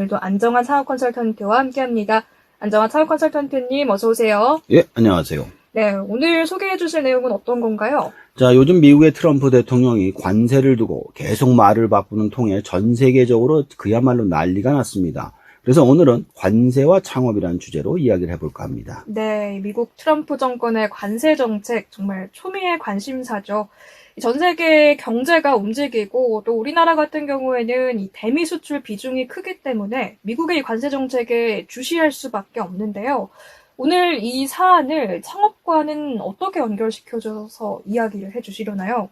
오늘도 안정환 사업 컨설턴트와 함께합니다. 안정환 사업 컨설턴트님 어서 오세요. 예, 안녕하세요. 네, 오늘 소개해 주실 내용은 어떤 건가요? 자, 요즘 미국의 트럼프 대통령이 관세를 두고 계속 말을 바꾸는 통에 전 세계적으로 그야말로 난리가 났습니다. 그래서 오늘은 관세와 창업이라는 주제로 이야기를 해볼까 합니다. 네, 미국 트럼프 정권의 관세 정책 정말 초미의 관심사죠. 전 세계 경제가 움직이고 또 우리나라 같은 경우에는 이 대미 수출 비중이 크기 때문에 미국의 이 관세 정책에 주시할 수밖에 없는데요. 오늘 이 사안을 창업과는 어떻게 연결시켜줘서 이야기를 해주시려나요?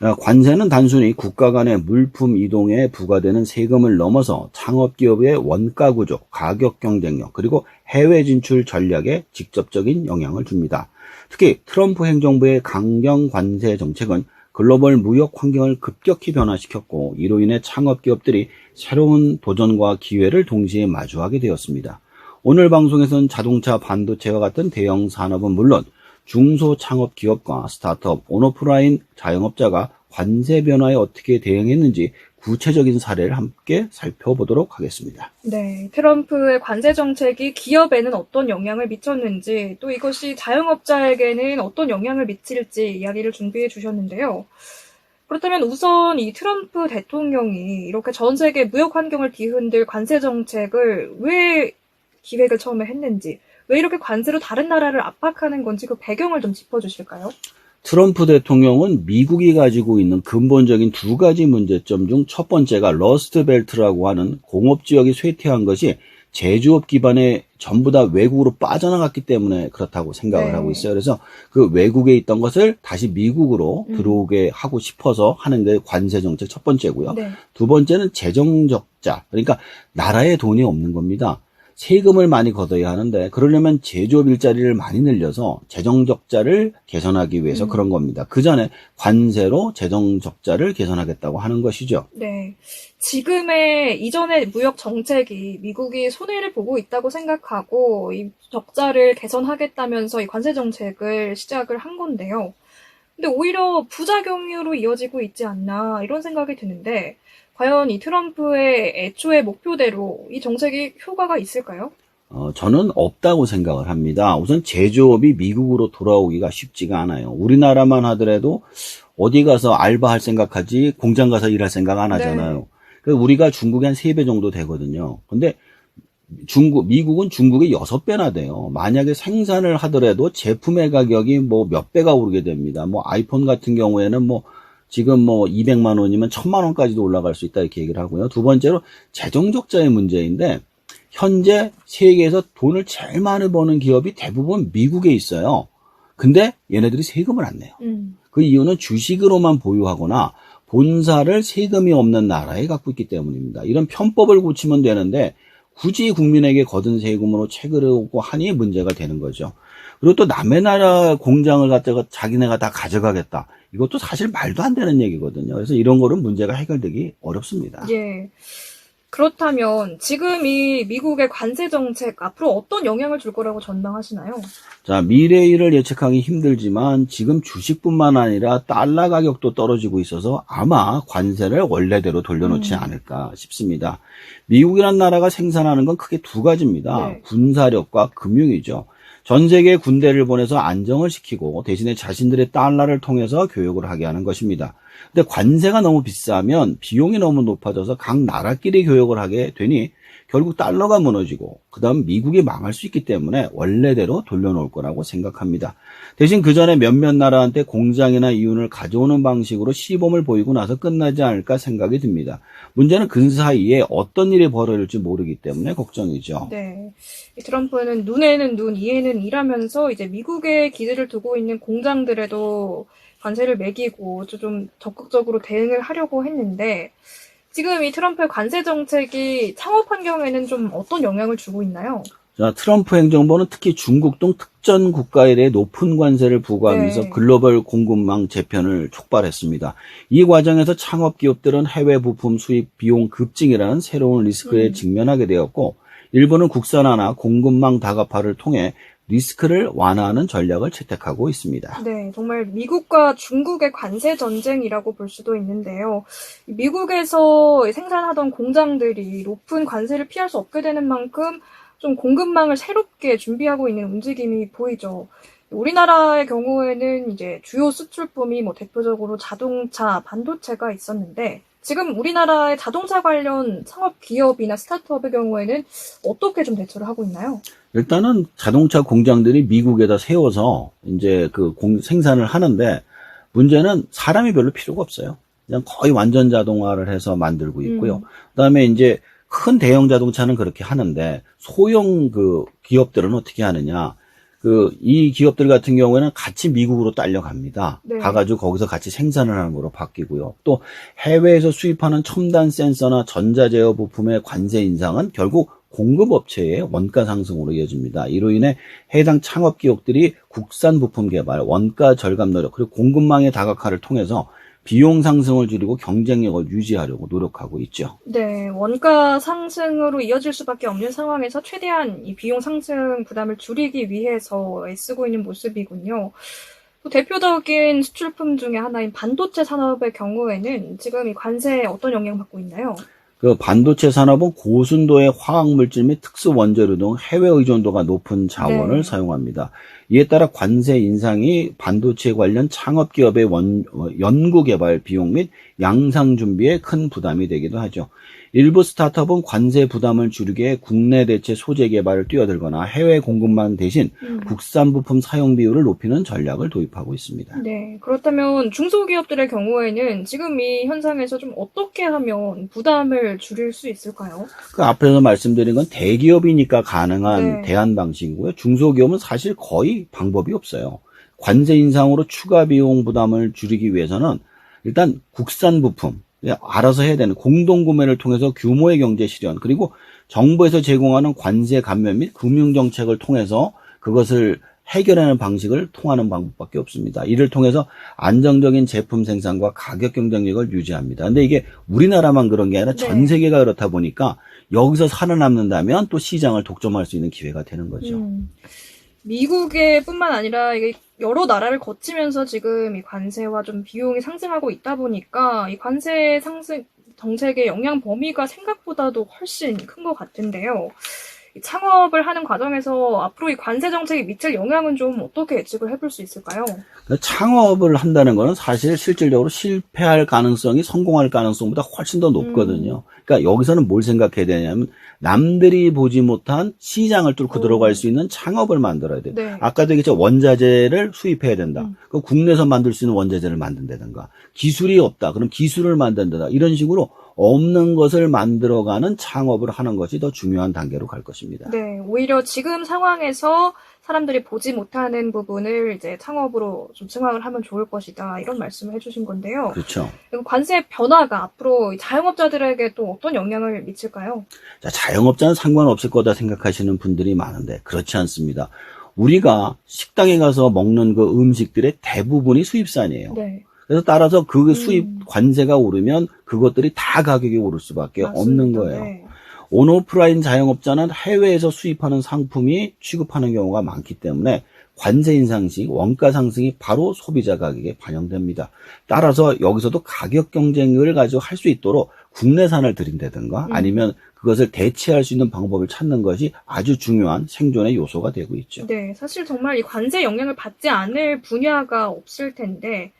자, 관세는 단순히 국가 간의 물품 이동에 부과되는 세금을 넘어서 창업기업의 원가 구조, 가격 경쟁력, 그리고 해외 진출 전략에 직접적인 영향을 줍니다. 특히 트럼프 행정부의 강경 관세 정책은 글로벌 무역 환경을 급격히 변화시켰고 이로 인해 창업기업들이 새로운 도전과 기회를 동시에 마주하게 되었습니다. 오늘 방송에서는 자동차, 반도체와 같은 대형 산업은 물론 중소창업 기업과 스타트업, 온오프라인 자영업자가 관세 변화에 어떻게 대응했는지 구체적인 사례를 함께 살펴보도록 하겠습니다. 네, 트럼프의 관세 정책이 기업에는 어떤 영향을 미쳤는지, 또 이것이 자영업자에게는 어떤 영향을 미칠지 이야기를 준비해 주셨는데요. 그렇다면 우선 이 트럼프 대통령이 이렇게 전 세계 무역 환경을 뒤흔들 관세 정책을 왜 기획을 처음에 했는지, 왜 이렇게 관세로 다른 나라를 압박하는 건지 그 배경을 좀 짚어 주실까요? 트럼프 대통령은 미국이 가지고 있는 근본적인 두 가지 문제점 중 첫 번째가 러스트 벨트라고 하는 공업 지역이 쇠퇴한 것이 제조업 기반에 전부 다 외국으로 빠져나갔기 때문에 그렇다고 생각을 네. 하고 있어요. 그래서 그 외국에 있던 것을 다시 미국으로 음. 들어오게 하고 싶어서 하는 게 관세 정책 첫 번째고요. 네. 두 번째는 재정 적자. 그러니까 나라에 돈이 없는 겁니다. 세금을 많이 걷어야 하는데 그러려면 제조업 일자리를 많이 늘려서 재정 적자를 개선하기 위해서 음. 그런 겁니다. 그 전에 관세로 재정 적자를 개선하겠다고 하는 것이죠. 네. 지금의 이전의 무역 정책이 미국이 손해를 보고 있다고 생각하고 이 적자를 개선하겠다면서 이 관세 정책을 시작을 한 건데요. 근데 오히려 부작용으로 이어지고 있지 않나 이런 생각이 드는데 과연 이 트럼프의 애초의 목표대로 이 정책이 효과가 있을까요? 어, 저는 없다고 생각을 합니다. 우선 제조업이 미국으로 돌아오기가 쉽지가 않아요. 우리나라만 하더라도 어디 가서 알바할 생각하지 공장 가서 일할 생각 안 하잖아요. 그 우리가 중국의 한 세 배 정도 되거든요. 근데 중국, 미국은 중국의 여섯 배나 돼요. 만약에 생산을 하더라도 제품의 가격이 뭐 몇 배가 오르게 됩니다. 뭐 아이폰 같은 경우에는 뭐 지금 뭐 200만 원이면 1000만 원까지도 올라갈 수 있다 이렇게 얘기를 하고요. 두 번째로 재정 적자의 문제인데 현재 세계에서 돈을 제일 많이 버는 기업이 대부분 미국에 있어요. 근데 얘네들이 세금을 안 내요. 음, 그 이유는 주식으로만 보유하거나 본사를 세금이 없는 나라에 갖고 있기 때문입니다. 이런 편법을 고치면 되는데 굳이 국민에게 거둔 세금으로 체결하고 하니 문제가 되는 거죠. 그리고 또 남의 나라 공장을 갖다가 자기네가 다 가져가겠다. 이것도 사실 말도 안 되는 얘기거든요. 그래서 이런 거는 문제가 해결되기 어렵습니다. 예. 그렇다면 지금 이 미국의 관세 정책 앞으로 어떤 영향을 줄 거라고 전망하시나요? 자, 미래일을 예측하기 힘들지만 지금 주식뿐만 아니라 달러 가격도 떨어지고 있어서 아마 관세를 원래대로 돌려놓지 음. 않을까 싶습니다. 미국이란 나라가 생산하는 건 크게 두 가지입니다. 네. 군사력과 금융이죠. 전 세계에 군대를 보내서 안정을 시키고 대신에 자신들의 달러를 통해서 교육을 하게 하는 것입니다. 근데 관세가 너무 비싸면 비용이 너무 높아져서 각 나라끼리 교육을 하게 되니 결국 달러가 무너지고 그다음 미국이 망할 수 있기 때문에 원래대로 돌려놓을 거라고 생각합니다. 대신 그 전에 몇몇 나라한테 공장이나 이윤을 가져오는 방식으로 시범을 보이고 나서 끝나지 않을까 생각이 듭니다. 문제는 그 사이에 어떤 일이 벌어질지 모르기 때문에 걱정이죠. 네. 이 트럼프는 눈에는 눈, 이에는 이라면서 이제 미국에 기대를 두고 있는 공장들에도 관세를 매기고 좀 적극적으로 대응을 하려고 했는데 지금 이 트럼프의 관세 정책이 창업 환경에는 좀 어떤 영향을 주고 있나요? 자, 트럼프 행정부는 특히 중국 등 특정 국가에 대해 높은 관세를 부과하면서 네. 글로벌 공급망 재편을 촉발했습니다. 이 과정에서 창업 기업들은 해외 부품 수입 비용 급증이라는 새로운 리스크에 음. 직면하게 되었고, 일본은 국산화나 공급망 다각화를 통해 리스크를 완화하는 전략을 채택하고 있습니다. 네, 정말 미국과 중국의 관세 전쟁이라고 볼 수도 있는데요. 미국에서 생산하던 공장들이 높은 관세를 피할 수 없게 되는 만큼 좀 공급망을 새롭게 준비하고 있는 움직임이 보이죠. 우리나라의 경우에는 이제 주요 수출품이 뭐 대표적으로 자동차, 반도체가 있었는데 지금 우리나라의 자동차 관련 상업 기업이나 스타트업의 경우에는 어떻게 좀 대처를 하고 있나요? 일단은 자동차 공장들이 미국에다 세워서 이제 그 공- 생산을 하는데 문제는 사람이 별로 필요가 없어요. 그냥 거의 완전 자동화를 해서 만들고 있고요. 음. 그다음에 이제 큰 대형 자동차는 그렇게 하는데 소형 그 기업들은 어떻게 하느냐? 그 이 기업들 같은 경우에는 같이 미국으로 딸려갑니다. 네. 가가지고 거기서 같이 생산을 하는 거로 바뀌고요. 또 해외에서 수입하는 첨단 센서나 전자제어 부품의 관세 인상은 결국 공급업체의 원가 상승으로 이어집니다. 이로 인해 해당 창업 기업들이 국산 부품 개발, 원가 절감 노력, 그리고 공급망의 다각화를 통해서 비용 상승을 줄이고 경쟁력을 유지하려고 노력하고 있죠. 네, 원가 상승으로 이어질 수밖에 없는 상황에서 최대한 이 비용 상승 부담을 줄이기 위해서 애쓰고 있는 모습이군요. 또 대표적인 수출품 중에 하나인 반도체 산업의 경우에는 지금 이 관세에 어떤 영향을 받고 있나요? 그 반도체 산업은 고순도의 화학물질 및 특수 원재료 등 해외 의존도가 높은 자원을 네. 사용합니다. 이에 따라 관세 인상이 반도체 관련 창업 기업의 원- 어, 연구 개발 비용 및 양상 준비에 큰 부담이 되기도 하죠. 일부 스타트업은 관세 부담을 위해 국내 대체 소재 개발을 뛰어들거나 해외 공급망 대신 음. 국산 부품 사용 비율을 높이는 전략을 도입하고 있습니다. 네, 그렇다면 중소기업들의 경우에는 지금 이 현상에서 좀 어떻게 하면 부담을 줄일 수 있을까요? 그 앞에서 말씀드린 건 대기업이니까 가능한 네. 대안 방식이고요. 중소기업은 사실 거의 방법이 없어요. 관세 인상으로 추가 비용 부담을 줄이기 위해서는 일단 국산 부품 예, 알아서 해야 되는 공동 구매를 통해서 규모의 경제 실현 그리고 정부에서 제공하는 관세 감면 및 금융 정책을 통해서 그것을 해결하는 방식을 통하는 방법밖에 없습니다. 이를 통해서 안정적인 제품 생산과 가격 경쟁력을 유지합니다. 근데 이게 우리나라만 그런 게 아니라 전 네. 세계가 그렇다 보니까 여기서 살아남는다면 또 시장을 독점할 수 있는 기회가 되는 거죠. 음, 미국의 뿐만 아니라 이게 여러 나라를 거치면서 지금 이 관세와 좀 비용이 상승하고 있다 보니까 이 관세 상승 정책의 영향 범위가 생각보다도 훨씬 큰 것 같은데요. 이 창업을 하는 과정에서 앞으로 이 관세 정책이 미칠 영향은 좀 어떻게 예측을 해볼 수 있을까요? 그 창업을 한다는 거는 사실 실질적으로 실패할 가능성이 성공할 가능성보다 훨씬 더 높거든요. 그러니까 여기서는 뭘 생각해야 되냐면 남들이 보지 못한 시장을 뚫고 오. 들어갈 수 있는 창업을 만들어야 돼요. 네. 아까도 얘기했죠. 원자재를 수입해야 된다. 음. 그 국내에서 만들 수 있는 원자재를 만든다든가 기술이 없다. 그럼 기술을 만든다. 이런 식으로 없는 것을 만들어가는 창업을 하는 것이 더 중요한 단계로 갈 것입니다. 네, 오히려 지금 상황에서 사람들이 보지 못하는 부분을 이제 창업으로 좀 승화를 하면 좋을 것이다. 이런 말씀을 해주신 건데요. 그렇죠. 관세 변화가 앞으로 이 자영업자들에게 또 어떤 영향을 미칠까요? 자, 자영업자는 상관없을 거다 생각하시는 분들이 많은데 그렇지 않습니다. 우리가 식당에 가서 먹는 그 음식들의 대부분이 수입산이에요. 네. 그래서 따라서 그 수입 음. 관세가 오르면 그것들이 다 가격이 오를 수밖에 없는 맞습니다. 거예요. 네. 온오프라인 자영업자는 해외에서 수입하는 상품이 취급하는 경우가 많기 때문에 관세 인상 시 원가 상승이 바로 소비자 가격에 반영됩니다. 따라서 여기서도 가격 경쟁을 가지고 할 수 있도록 국내산을 들인다든가 음. 아니면 그것을 대체할 수 있는 방법을 찾는 것이 아주 중요한 생존의 요소가 되고 있죠. 네, 사실 정말 이 관세 영향을 받지 않을 분야가 없을 텐데,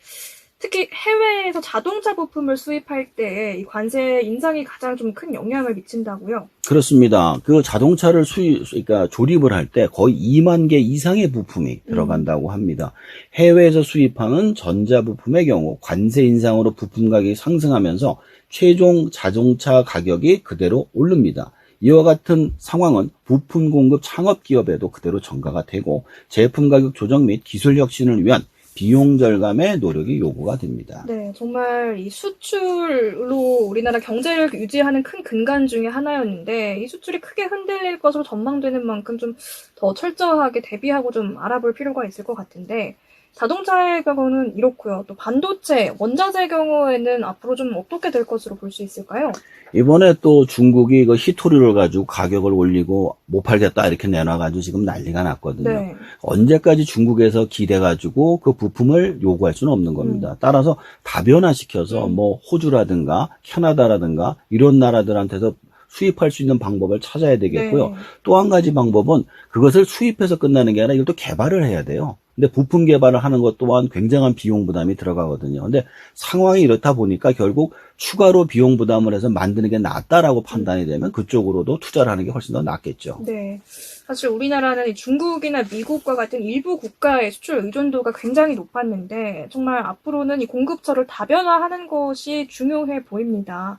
특히 해외에서 자동차 부품을 수입할 때 이 관세 인상이 가장 좀 큰 영향을 미친다고요. 그렇습니다. 그 자동차를 수입, 그러니까 조립을 할 때 거의 2만 개 이상의 부품이 들어간다고 합니다. 해외에서 수입하는 전자 부품의 경우 관세 인상으로 부품 가격이 상승하면서 최종 자동차 가격이 그대로 오릅니다. 이와 같은 상황은 부품 공급 창업 기업에도 그대로 전가가 되고 제품 가격 조정 및 기술 혁신을 위한 비용 절감의 노력이 요구가 됩니다. 네, 정말 이 수출로 우리나라 경제를 유지하는 큰 근간 중에 하나였는데, 이 수출이 크게 흔들릴 것으로 전망되는 만큼 좀 더 철저하게 대비하고 좀 알아볼 필요가 있을 것 같은데, 자동차의 경우는 이렇고요. 또 반도체, 원자재 경우에는 앞으로 좀 어떻게 될 것으로 볼 수 있을까요? 이번에 또 중국이 그 히토리를 가지고 가격을 올리고 못 팔겠다 이렇게 내놔가지고 지금 난리가 났거든요. 네. 언제까지 중국에서 기대가지고 그 부품을 요구할 수는 없는 겁니다. 따라서 다변화시켜서 음. 뭐 호주라든가 캐나다라든가 이런 나라들한테서 수입할 수 있는 방법을 찾아야 되겠고요. 네. 또한 가지 방법은 그것을 수입해서 끝나는 게 아니라 이걸 또 개발을 해야 돼요. 근데 부품 개발을 하는 것 또한 굉장한 비용 부담이 들어가거든요. 근데 상황이 이렇다 보니까 결국 추가로 비용 부담을 해서 만드는 게 낫다라고 판단이 되면 그쪽으로도 투자를 하는 게 훨씬 더 낫겠죠. 네. 사실 우리나라는 이 중국이나 미국과 같은 일부 국가의 수출 의존도가 굉장히 높았는데 정말 앞으로는 이 공급처를 다변화하는 것이 중요해 보입니다.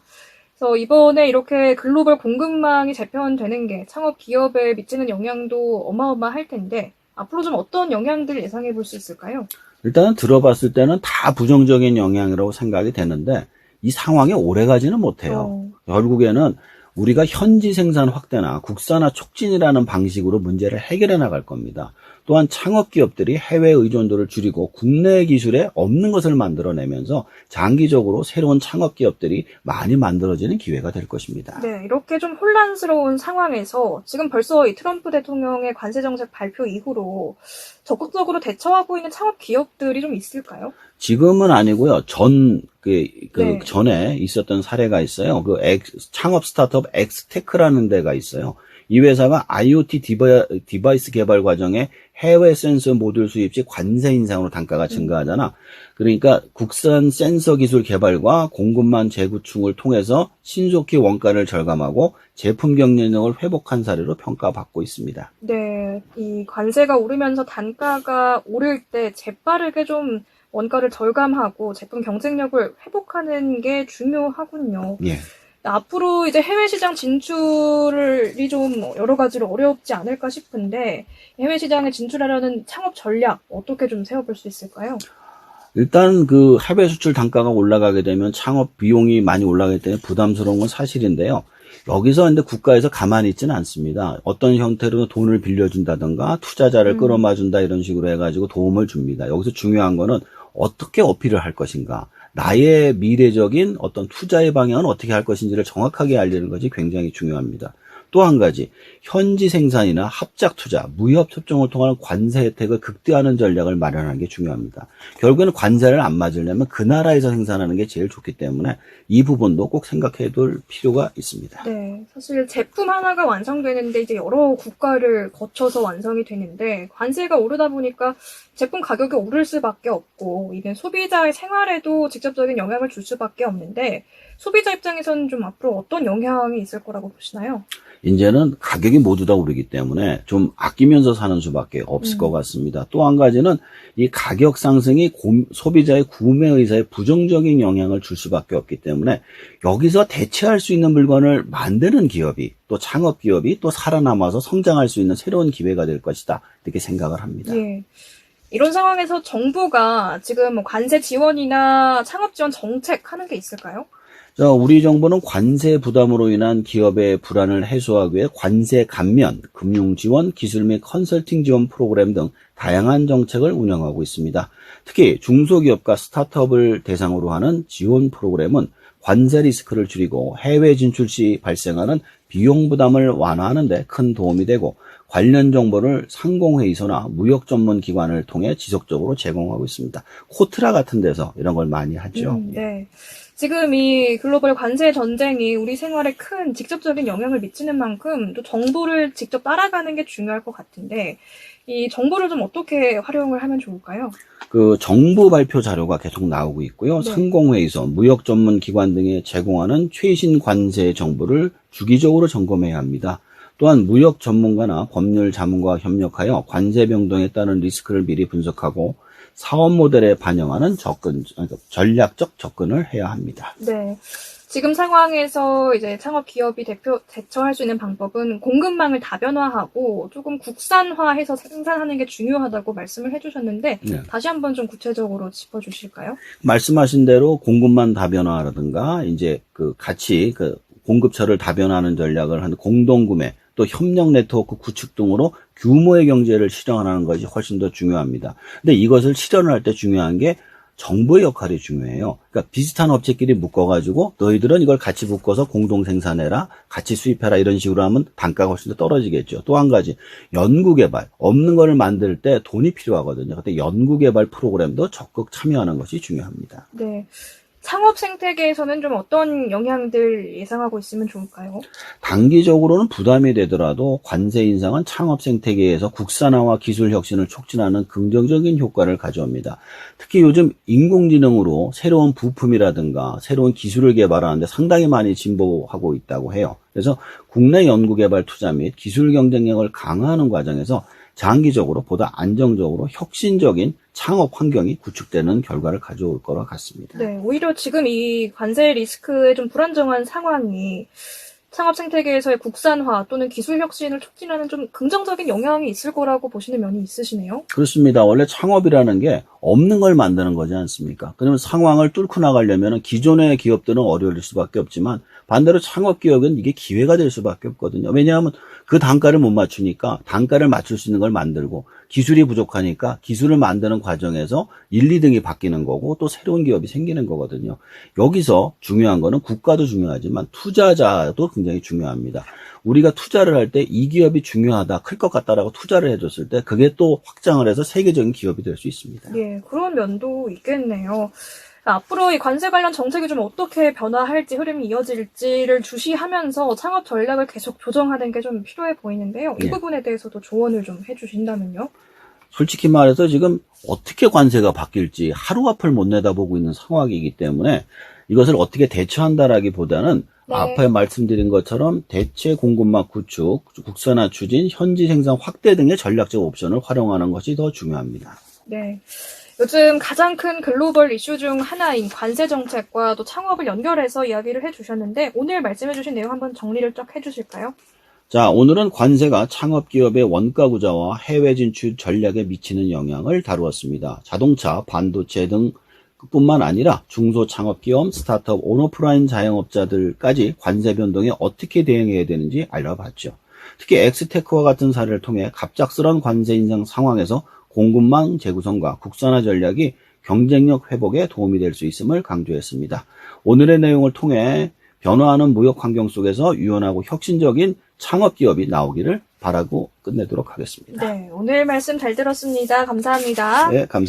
그래서 이번에 이렇게 글로벌 공급망이 재편되는 게 창업 기업에 미치는 영향도 어마어마할 텐데 앞으로 좀 어떤 영향들을 예상해 볼 수 있을까요? 일단은 들어봤을 때는 다 부정적인 영향이라고 생각이 되는데 이 상황이 오래 가지는 못해요. 어, 결국에는 우리가 현지 생산 확대나 국산화 촉진이라는 방식으로 문제를 해결해 나갈 겁니다. 또한 창업 기업들이 해외 의존도를 줄이고 국내 기술에 없는 것을 만들어내면서 장기적으로 새로운 창업 기업들이 많이 만들어지는 기회가 될 것입니다. 네, 이렇게 좀 혼란스러운 상황에서 지금 벌써 이 트럼프 대통령의 관세 정책 발표 이후로 적극적으로 대처하고 있는 창업 기업들이 좀 있을까요? 지금은 아니고요. 전, 그, 그 네. 전에 있었던 사례가 있어요. 그 엑- 창업 스타트업 엑스테크라는 데가 있어요. 이 회사가 IoT 디바, 디바이스 개발 과정에 해외 센서 모듈 수입 시 관세 인상으로 단가가 증가하잖아. 그러니까 국산 센서 기술 개발과 공급망 재구축을 통해서 신속히 원가를 절감하고 제품 경쟁력을 회복한 사례로 평가받고 있습니다. 네, 이 관세가 오르면서 단가가 오를 때 재빠르게 좀 원가를 절감하고 제품 경쟁력을 회복하는 게 중요하군요. 예. 앞으로 이제 해외 시장 진출이 좀 여러 가지로 어렵지 않을까 싶은데 해외 시장에 진출하려는 창업 전략 어떻게 좀 세워볼 수 있을까요? 일단 그 해외 수출 단가가 올라가게 되면 창업 비용이 많이 올라가기 때문에 부담스러운 건 사실인데요. 여기서 근데 국가에서 가만히 있지는 않습니다. 어떤 형태로 돈을 빌려준다든가 투자자를 음. 끌어마준다 이런 식으로 해가지고 도움을 줍니다. 여기서 중요한 거는 어떻게 어필을 할 것인가. 나의 미래적인 어떤 투자의 방향은 어떻게 할 것인지를 정확하게 알리는 것이 굉장히 중요합니다. 또 한 가지, 현지 생산이나 합작 투자, 무협 협정을 통한 관세 혜택을 극대화하는 전략을 마련하는 게 중요합니다. 결국에는 관세를 안 맞으려면 그 나라에서 생산하는 게 제일 좋기 때문에 이 부분도 꼭 생각해 둘 필요가 있습니다. 네, 사실 제품 하나가 완성되는데 이제 여러 국가를 거쳐서 완성이 되는데 관세가 오르다 보니까 제품 가격이 오를 수밖에 없고 이는 소비자의 생활에도 직접적인 영향을 줄 수밖에 없는데 소비자 입장에서는 좀 앞으로 어떤 영향이 있을 거라고 보시나요? 이제는 가격이 모두 다 오르기 때문에 좀 아끼면서 사는 수밖에 없을 음. 것 같습니다. 또 한 가지는 이 가격 상승이 고- 소비자의 구매 의사에 부정적인 영향을 줄 수밖에 없기 때문에 여기서 대체할 수 있는 물건을 만드는 기업이 또 창업 기업이 또 살아남아서 성장할 수 있는 새로운 기회가 될 것이다. 이렇게 생각을 합니다. 예. 이런 상황에서 정부가 지금 뭐 관세 지원이나 창업 지원 정책 하는 게 있을까요? 자, 우리 정부는 관세 부담으로 인한 기업의 불안을 해소하기 위해 관세 감면, 금융 지원, 기술 및 컨설팅 지원 프로그램 등 다양한 정책을 운영하고 있습니다. 특히 중소기업과 스타트업을 대상으로 하는 지원 프로그램은 관세 리스크를 줄이고 해외 진출 시 발생하는 비용 부담을 완화하는 데 큰 도움이 되고 관련 정보를 상공회의소나 무역 전문 기관을 통해 지속적으로 제공하고 있습니다. 코트라 같은 데서 이런 걸 많이 하죠. 음, 네. 지금 이 글로벌 관세 전쟁이 우리 생활에 큰 직접적인 영향을 미치는 만큼 또 정보를 직접 따라가는 게 중요할 것 같은데 이 정보를 좀 어떻게 활용을 하면 좋을까요? 그 정부 발표 자료가 계속 나오고 있고요. 네. 상공회의소, 무역 전문 기관 등에 제공하는 최신 관세 정보를 주기적으로 점검해야 합니다. 또한 무역 전문가나 법률 자문과 협력하여 관세 변동에 따른 리스크를 미리 분석하고 사업 모델에 반영하는 접근, 그러니까 전략적 접근을 해야 합니다. 네. 지금 상황에서 이제 창업 기업이 대표, 대처할 수 있는 방법은 공급망을 다변화하고 조금 국산화해서 생산하는 게 중요하다고 말씀을 해주셨는데 네. 다시 한번 좀 구체적으로 짚어주실까요? 말씀하신 대로 공급만 다변화라든가 이제 그 같이 그 공급처를 다변화하는 전략을 하는 공동구매 또 협력 네트워크 구축 등으로 규모의 경제를 실현하는 것이 훨씬 더 중요합니다. 근데 이것을 실현할 때 중요한 게 정부의 역할이 중요해요. 그러니까 비슷한 업체끼리 묶어가지고 너희들은 이걸 같이 묶어서 공동 생산해라, 같이 수입해라 이런 식으로 하면 단가가 훨씬 더 떨어지겠죠. 또 한 가지 연구개발 없는 거를 만들 때 돈이 필요하거든요. 그때 연구개발 프로그램도 적극 참여하는 것이 중요합니다. 네. 창업 생태계에서는 좀 어떤 영향들 예상하고 있으면 좋을까요? 단기적으로는 부담이 되더라도 관세 인상은 창업 생태계에서 국산화와 기술 혁신을 촉진하는 긍정적인 효과를 가져옵니다. 특히 요즘 인공지능으로 새로운 부품이라든가 새로운 기술을 개발하는데 상당히 많이 진보하고 있다고 해요. 그래서 국내 연구개발 투자 및 기술 경쟁력을 강화하는 과정에서 장기적으로 보다 안정적으로 혁신적인 창업 환경이 구축되는 결과를 가져올 거라 같습니다. 네, 오히려 지금 이 관세 리스크의 좀 불안정한 상황이 창업 생태계에서의 국산화 또는 기술 혁신을 촉진하는 좀 긍정적인 영향이 있을 거라고 보시는 면이 있으시네요. 그렇습니다. 원래 창업이라는 게 없는 걸 만드는 거지 않습니까? 그러면 상황을 뚫고 나가려면 기존의 기업들은 어려울 수밖에 없지만 반대로 창업 기업은 이게 기회가 될 수밖에 없거든요. 왜냐하면 그 단가를 못 맞추니까 단가를 맞출 수 있는 걸 만들고 기술이 부족하니까 기술을 만드는 과정에서 1, 2등이 바뀌는 거고 또 새로운 기업이 생기는 거거든요. 여기서 중요한 거는 국가도 중요하지만 투자자도 굉장히 중요합니다. 우리가 투자를 할 때 이 기업이 중요하다, 클 것 같다라고 투자를 해줬을 때 그게 또 확장을 해서 세계적인 기업이 될 수 있습니다. 예, 그런 면도 있겠네요. 앞으로 이 관세 관련 정책이 좀 어떻게 변화할지 흐름이 이어질지를 주시하면서 창업 전략을 계속 조정하는 게 좀 필요해 보이는데요. 이 예. 부분에 대해서도 조언을 좀 해주신다면요. 솔직히 말해서 지금 어떻게 관세가 바뀔지 하루 앞을 못 내다보고 있는 상황이기 때문에 이것을 어떻게 대처한다라기보다는 네. 앞에 말씀드린 것처럼 대체 공급망 구축, 국산화 추진, 현지 생산 확대 등의 전략적 옵션을 활용하는 것이 더 중요합니다. 네. 요즘 가장 큰 글로벌 이슈 중 하나인 관세 정책과 또 창업을 연결해서 이야기를 해주셨는데 오늘 말씀해주신 내용 한번 정리를 쫙 해주실까요? 자, 오늘은 관세가 창업 기업의 원가 구조와 해외 진출 전략에 미치는 영향을 다루었습니다. 자동차, 반도체 등 뿐만 아니라 중소 창업 기업, 스타트업, 온오프라인 자영업자들까지 관세 변동에 어떻게 대응해야 되는지 알아봤죠. 특히 엑스테크와 같은 사례를 통해 갑작스런 관세 인상 상황에서 공급망 재구성과 국산화 전략이 경쟁력 회복에 도움이 될 수 있음을 강조했습니다. 오늘의 내용을 통해 변화하는 무역 환경 속에서 유연하고 혁신적인 창업 기업이 나오기를 바라고 끝내도록 하겠습니다. 네, 오늘 말씀 잘 들었습니다. 감사합니다. 네, 감사합니다.